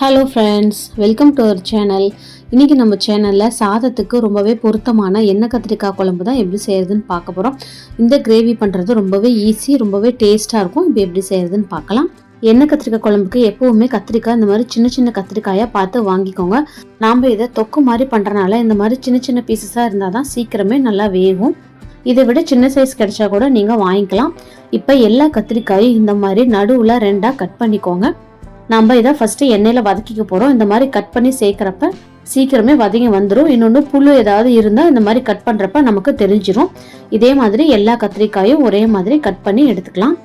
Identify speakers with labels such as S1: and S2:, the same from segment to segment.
S1: Hello friends welcome to our channel இன்றைக்கி நம்ம சேனலில் சாதத்துக்கு ரொம்பவே பொருத்தமான எண்ணெய் கத்திரிக்காய் குழம்பு தான் எப்படி செய்கிறதுன்னு பார்க்க போகிறோம் இந்த கிரேவி பண்ணுறது ரொம்பவே ஈஸி ரொம்பவே டேஸ்ட்டாக இருக்கும். இப்போ எப்படி செய்கிறதுன்னு பார்க்கலாம். எண்ணெய் கத்திரிக்காய் குழம்புக்கு எப்போவுமே கத்திரிக்காய் இந்த மாதிரி சின்ன சின்ன கத்திரிக்காயாக பார்த்து வாங்கிக்கோங்க. நாம் இதை தொக்கு மாதிரி பண்ணுறனால இந்த மாதிரி சின்ன சின்ன பீசஸாக இருந்தால் தான் சீக்கிரமே நல்லா வேகும். இதை விட சின்ன சைஸ் கிடைச்சா கூட நீங்கள் வாங்கிக்கலாம். இப்போ எல்லா கத்திரிக்காயும் இந்த மாதிரி நடுவில் ரெண்டாக கட் பண்ணிக்கோங்க. நம்ம இதை ஃபஸ்ட்டு எண்ணெயில் வதக்கிக்க போகிறோம் இந்த மாதிரி கட் பண்ணி சேர்க்குறப்ப சீக்கிரமே வதங்கி வந்துடும் இன்னொன்று புழு ஏதாவது இருந்தால் இந்த மாதிரி கட் பண்ணுறப்ப நமக்கு தெரிஞ்சிடும் இதே மாதிரி எல்லா கத்திரிக்காயும் ஒரே மாதிரி கட் பண்ணி எடுத்துக்கலாம்.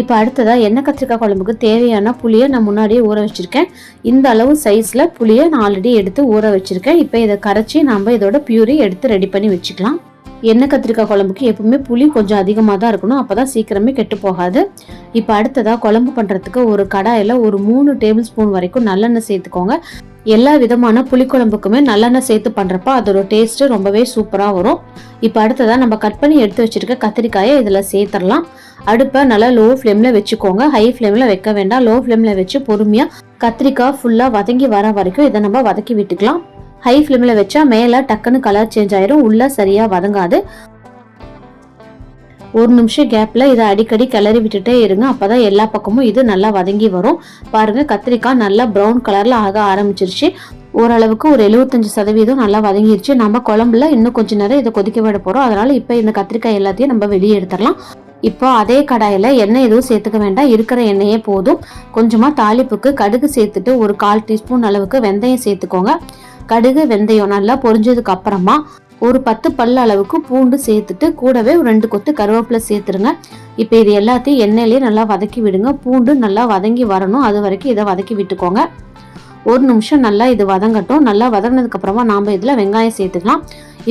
S1: இப்போ அடுத்ததாக எண்ணெய் கத்திரிக்காய் குழம்புக்கு தேவையான புளியை நான் முன்னாடியே ஊற வச்சுருக்கேன். இந்த அளவு சைஸில் புளியை நான் ஆல்ரெடி எடுத்து ஊற வச்சுருக்கேன். இப்போ இதை கரைச்சி நம்ம இதோட பியூரி எடுத்து ரெடி பண்ணி வச்சுக்கலாம். எண்ணெய் கத்திரிக்காய் குழம்புக்கு எப்பவுமே புளி கொஞ்சம் அதிகமாக தான் இருக்கணும். அப்போ தான் சீக்கிரமே கெட்டு போகாது. இப்போ அடுத்ததாக குழம்பு பண்ணுறதுக்கு ஒரு கடாயில் ஒரு மூணு டேபிள் ஸ்பூன் வரைக்கும் நல்லெண்ணெய் சேர்த்துக்கோங்க. எல்லா விதமான புளிக்குழம்புக்குமே நல்லெண்ணெய் சேர்த்து பண்ணுறப்ப அதோட டேஸ்ட்டு ரொம்பவே சூப்பராக வரும். இப்போ அடுத்ததாக நம்ம கட் பண்ணி எடுத்து வச்சுருக்க கத்திரிக்காயை இதில் சேர்த்துடலாம். அடுப்பை நல்லா லோ ஃப்ளேமில் வச்சுக்கோங்க ஹை ஃப்ளேமில் வைக்க வேண்டாம். லோ ஃப்ளேமில் வச்சு பொறுமையாக கத்திரிக்காய் ஃபுல்லாக வதங்கி வர வரைக்கும் இதை நம்ம வதக்கி விட்டுக்கலாம். ஹை ஃப்ளேமில் வச்சா மேலே டக்குன்னு கலர் சேஞ்ச் ஆயிரும். உள்ளே சரியாக வதங்காது. ஒரு நிமிஷம் கேப்பில் இதை அடிக்கடி கிளறி விட்டுட்டே இருங்க. அப்போ தான் எல்லா பக்கமும் இது நல்லா வதங்கி வரும். பாருங்கள் கத்திரிக்காய் நல்லா ப்ரௌன் கலரில் ஆக ஆரம்பிச்சிருச்சு. ஓரளவுக்கு ஒரு எழுபத்தஞ்சு சதவீதம் நல்லா வதங்கிருச்சு. நம்ம குழம்புல இன்னும் கொஞ்ச நேரம் இதை கொதிக்க விட போகிறோம் அதனால் இப்போ இந்த கத்திரிக்காய் எல்லாத்தையும் நம்ம வெளியே எடுத்துடலாம். இப்போ அதே கடாயில் எண்ணெய் எதுவும் சேர்த்துக்க வேண்டாம். இருக்கிற எண்ணெயே போதும். கொஞ்சமாக தாளிப்புக்கு கடுகு சேர்த்துட்டு ஒரு கால் டீஸ்பூன் அளவுக்கு வெந்தயம் சேர்த்துக்கோங்க. கடுகு வெந்தயம் நல்லா பொரிஞ்சதுக்கு அப்புறமா ஒரு பத்து பல்ல அளவுக்கு பூண்டு சேர்த்துட்டு கூடவே ஒரு ரெண்டு கொத்து கருவேப்பிலை சேர்த்துருங்க. இப்போ இது எல்லாத்தையும் எண்ணெயிலே நல்லா வதக்கி விடுங்க. பூண்டு நல்லா வதங்கி வரணும். அது வரைக்கும் இதை வதக்கி விட்டுக்கோங்க. ஒரு நிமிஷம் நல்லா இது வதங்கட்டும். நல்லா வதங்கினதுக்கு அப்புறமா நாம் இதில் வெங்காயம் சேர்த்துக்கலாம்.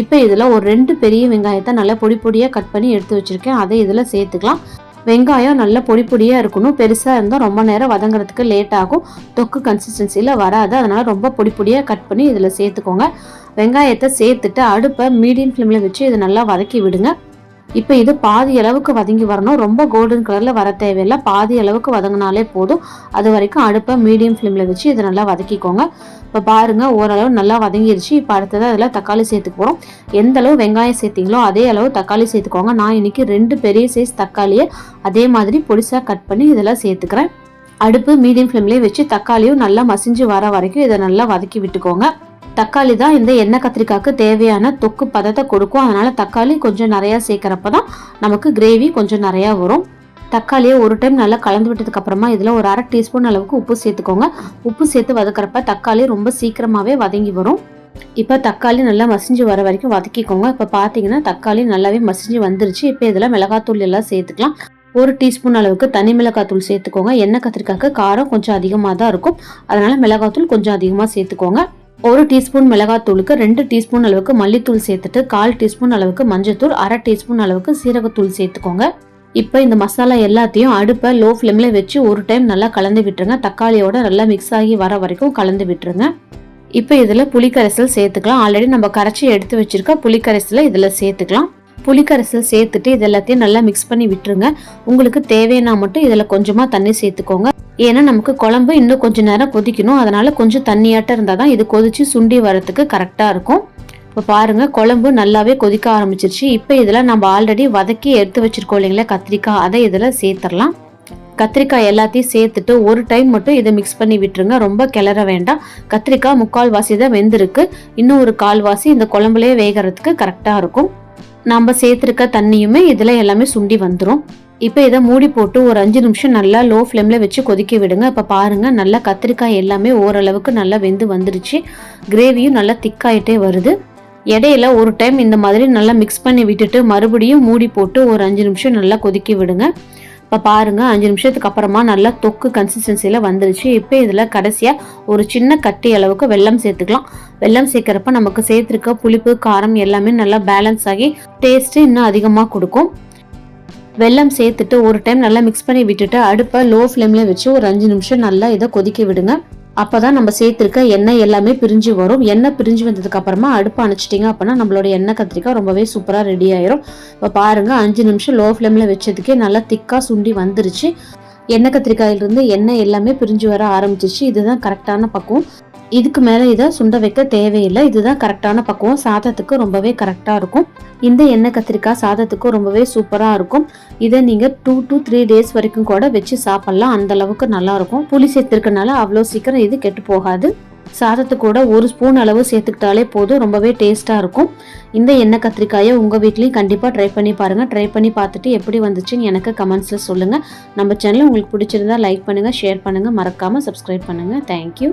S1: இப்போ இதில் ஒரு ரெண்டு பெரிய வெங்காயத்தை நல்லா பொடி பொடியாக கட் பண்ணி எடுத்து வச்சுருக்கேன். அதை இதில் சேர்த்துக்கலாம். வெங்காயம் நல்லா பொடி பொடியாக இருக்கணும். பெருசாக இருந்தால் ரொம்ப நேரம் வதங்குறதுக்கு லேட் ஆகும். தொக்கு கன்சிஸ்டன்சியில் வராது. அதனால் ரொம்ப பொடி பொடியாக கட் பண்ணி இதில் சேர்த்துக்கோங்க. வெங்காயத்தை சேர்த்துட்டு அடுப்பை மீடியம் ஃப்ளேமில் வச்சு இதை நல்லா வதக்கி விடுங்க. இப்போ இது பாதி அளவுக்கு வதங்கி வரணும். ரொம்ப கோல்டன் கலரில் வர தேவையில்லை. பாதி அளவுக்கு வதங்கினாலே போதும். அது வரைக்கும் அடுப்பை மீடியம் ஃப்ளேமில் வச்சு இதை நல்லா வதக்கிக்கோங்க. இப்போ பாருங்கள் ஓரளவு நல்லா வதங்கிருச்சு. இப்போ அடுத்ததாக அதில் தக்காளி சேர்த்துக்கு போகிறோம் எந்த அளவு வெங்காயம் சேர்த்திங்களோ அதே அளவு தக்காளி சேர்த்துக்கோங்க. நான் இன்னைக்கு ரெண்டு பெரிய சைஸ் தக்காளியை அதே மாதிரி பொடிசாக கட் பண்ணி இதெல்லாம் சேர்த்துக்கிறேன். அடுப்பு மீடியம் ஃப்ளேம்லேயே வச்சு தக்காளியும் நல்லா மசிஞ்சு வர வரைக்கும் இதை நல்லா வதக்கி விட்டுக்கோங்க. தக்காளி தான் இந்த எண்ணெய் கத்திரிக்காய்க்கு தேவையான தொக்கு பதத்தை கொடுக்கும். அதனால் தக்காளி கொஞ்சம் நிறையா சேர்க்குறப்ப தான் நமக்கு கிரேவி கொஞ்சம் நிறையா வரும். தக்காளியை ஒரு டைம் நல்லா கலந்து விட்டதுக்கப்புறமா இதில் ஒரு அரை டீஸ்பூன் அளவுக்கு உப்பு சேர்த்துக்கோங்க. உப்பு சேர்த்து வதக்குறப்ப தக்காளி ரொம்ப சீக்கிரமாகவே வதங்கி வரும். இப்போ தக்காளி நல்லா மசிஞ்சு வர வரைக்கும் வதக்கிக்கோங்க. இப்போ பார்த்தீங்கன்னா தக்காளி நல்லாவே மசிஞ்சு வந்துருச்சு. இப்போ இதில் மிளகாத்தூள் எல்லாம் சேர்த்துக்கலாம். ஒரு டீஸ்பூன் அளவுக்கு தனி மிளகாத்தூள் சேர்த்துக்கோங்க. எண்ணெய் கத்திரிக்காய்க்கு காரம் கொஞ்சம் அதிகமாக தான் இருக்கும். அதனால் மிளகாத்தூள் கொஞ்சம் அதிகமாக சேர்த்துக்கோங்க. ஒரு டீஸ்பூன் மிளகாத்தூளுக்கு ரெண்டு டீஸ்பூன் அளவுக்கு மல்லித்தூள் சேர்த்துட்டு கால் டீஸ்பூன் அளவுக்கு மஞ்சத்தூள் அரை டீஸ்பூன் அளவுக்கு சீரகத்தூள் சேர்த்துக்கோங்க. இப்போ இந்த மசாலா எல்லாத்தையும் அடுப்பை லோ ஃப்ளேமில் வச்சு ஒரு டைம் நல்லா கலந்து விட்டுருங்க. தக்காளியோட நல்லா மிக்ஸ் ஆகி வர வரைக்கும் கலந்து விட்டுருங்க. இப்போ இதில் புளிக்கரைசல் சேர்த்துக்கலாம். ஆல்ரெடி நம்ம கரைச்சி எடுத்து வச்சிருக்க புளிக்கரைசலை இதில் சேர்த்துக்கலாம். புளிக்கரைசல் சேர்த்துட்டு இது எல்லாத்தையும் நல்லா மிக்ஸ் பண்ணி விட்டுருங்க. உங்களுக்கு தேவைன்னா மட்டும் இதில் கொஞ்சமாக தண்ணி சேர்த்துக்கோங்க. ஏன்னா நமக்கு குழம்பு இன்னும் கொஞ்சம் நேரம் கொதிக்கணும். அதனால் கொஞ்சம் தண்ணியாட்டம் இருந்தால் தான் இது கொதித்து சுண்டி வரத்துக்கு கரெக்டாக இருக்கும். இப்போ பாருங்கள் குழம்பு நல்லாவே கொதிக்க ஆரம்பிச்சிருச்சு. இப்போ இதில் நம்ம ஆல்ரெடி வதக்கி எடுத்து வச்சிருக்கோம் இல்லைங்களா கத்திரிக்காய். அதை இதில் சேர்த்துடலாம். கத்திரிக்காய் எல்லாத்தையும் சேர்த்துட்டு ஒரு டைம் மட்டும் இதை மிக்ஸ் பண்ணி விட்டுருங்க. ரொம்ப கிளற வேண்டாம். கத்திரிக்காய் முக்கால் வாசி தான் வெந்திருக்கு. இன்னும் ஒரு கால்வாசி இந்த குழம்புலேயே வேகிறதுக்கு கரெக்டாக இருக்கும். நம்ம சேர்த்துருக்க தண்ணியுமே இதில் எல்லாமே சுண்டி வந்துடும் இப்போ இதை மூடி போட்டு ஒரு அஞ்சு நிமிஷம் நல்லா லோ ஃப்ளேமில் வச்சு கொதிக்க விடுங்க. இப்போ பாருங்கள் நல்லா கத்திரிக்காய் எல்லாமே ஓரளவுக்கு நல்லா வெந்து வந்துருச்சு. கிரேவியும் நல்லா திக்காயிட்டே வருது. இடையில ஒரு டைம் இந்த மாதிரி நல்லா மிக்ஸ் பண்ணி விட்டுட்டு மறுபடியும் மூடி போட்டு ஒரு அஞ்சு நிமிஷம் நல்லா கொதிக்க விடுங்க. இப்போ பாருங்கள் அஞ்சு நிமிஷத்துக்கு அப்புறமா நல்லா தொக்கு கன்சிஸ்டன்சியில் வந்துருச்சு. இப்போ இதில் கடைசியாக ஒரு சின்ன கட்டி அளவுக்கு வெல்லம் சேர்த்துக்கலாம். வெல்லம் சேர்க்குறப்ப நமக்கு சேர்த்துருக்க புளிப்பு காரம் எல்லாமே நல்லா பேலன்ஸ் ஆகி டேஸ்ட்டு இன்னும் அதிகமாக கொடுக்கும். வெல்லம் சேர்த்துட்டு ஒரு டைம் நல்லா மிக்ஸ் பண்ணி விட்டுட்டு அடுப்பை லோ ஃப்ளேமில் வச்சு ஒரு அஞ்சு நிமிஷம் நல்லா இதை கொதிக்க விடுங்க. அப்பதான் நம்ம சேர்த்துருக்க எண்ணெய் எல்லாமே பிரிஞ்சு வரும். எண்ணெய் பிரிஞ்சு வந்ததுக்கு அப்புறமா அடுப்பு அணைச்சிட்டிங்க அப்படின்னா நம்மளோட எண்ணெய் கத்திரிக்காய் ரொம்பவே சூப்பராக ரெடி ஆயிரும். இப்போ பாருங்க அஞ்சு நிமிஷம் லோ ஃப்ளேமில் வச்சதுக்கே நல்லா திக்காக சுண்டி வந்துருச்சு. எண்ணெய் கத்திரிக்காயிலிருந்து எண்ணெய் எல்லாமே பிரிஞ்சு வர ஆரம்பிச்சிச்சு இதுதான் கரெக்டான பக்குவம். இதுக்கு மேலே இதை சுண்ட வைக்க தேவையில்லை. இதுதான் கரெக்டான பக்குவம். சாதத்துக்கு ரொம்பவே கரெக்டாக இருக்கும். இந்த எண்ணெய் கத்திரிக்காய் சாதத்துக்கு ரொம்பவே சூப்பராக இருக்கும். இதை நீங்கள் டூ டு த்ரீ டேஸ் வரைக்கும் கூட வச்சு சாப்பிட்லாம். அந்த அளவுக்கு நல்லா புளி சேர்த்துருக்கனால அவ்வளோ சீக்கிரம் இது கெட்டு போகாது. சாதத்து கூட ஒரு ஸ்பூன் அளவு சேர்த்துக்கிட்டாலே போதும். ரொம்பவே டேஸ்ட்டாக இருக்கும். இந்த எண்ணெய் கத்திரிக்காயை உங்கள் வீட்லேயும் கண்டிப்பாக ட்ரை பண்ணி பாருங்கள் ட்ரை பண்ணி பார்த்துட்டு எப்படி வந்துச்சுன்னு எனக்கு கமெண்ட்ஸில் சொல்லுங்கள் நம்ம சேனல் உங்களுக்கு பிடிச்சிருந்தா லைக் பண்ணுங்கள் ஷேர் பண்ணுங்கள் மறக்காமல் சப்ஸ்கிரைப் பண்ணுங்கள் தேங்க்யூ